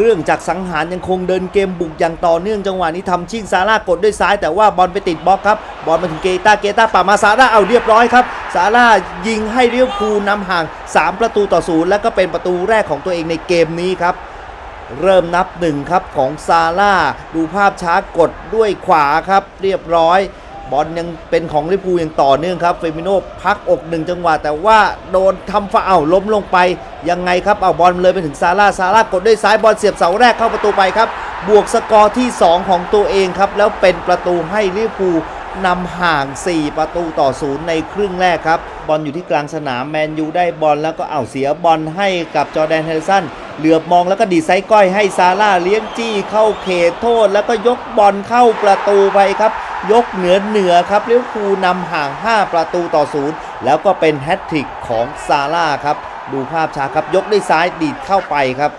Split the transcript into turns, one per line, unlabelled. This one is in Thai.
เครื่องจักสังหารยังคงเดินเกมบุกอย่างต่อเนื่องจังหวะนี้ทำชิงซาร่ากดด้วยซ้าย แต่ว่าบอลไปติดบล็อกครับ บอลมาถึงเกตาเกตาป่ามาซาร่าเอาเรียบร้อยครับซาร่ายิงให้เลี้ยวภูลนำห่าง 3 ประตูต่อศูนย์และก็เป็นประตูแรกของตัวเองในเกมนี้ครับเริ่มนับหนึ่งครับของซาร่าดูภาพช้ากดด้วยขวาครับ เรียบร้อย บอลยังเป็นของลิพูอย่างต่อเนื่องครับเฟมิโนพักอกหนึ่งจังหวะแต่ว่าโดนทำฟาวล์ล้มลงไป ยังไงครับเอาบอลเลยไปถึงซาร่าซาร่ากดด้วยซ้ายบอลเสียบเสาแรกเข้าประตูไปครับ บวกสกอร์ที่ 2 ของตัวเองครับ แล้วเป็นประตูให้ลิพูนำห่าง 4 ประตูต่อศูนย์ในครึ่งแรกครับ บอลอยู่ที่กลางสนามแมนยูได้บอลแล้วก็เอาเสียบอลให้กับจอแดนเฮนเดอร์สันเหลือบมองแล้วก็ดีไซส์ก้อยให้ซาร่าเลี้ยงจี้เข้าเขตโทษ แล้วก็ยกบอลเข้าประตูไปครับ ยกเหนือเหนือครับลิเวอร์พูลนำห่าง 5 ประตูต่อศูนย์แล้วก็เป็นแฮตทริกของซาร่าครับ ดูภาพช้าครับยกด้วยซ้ายดีดเข้าไปครับ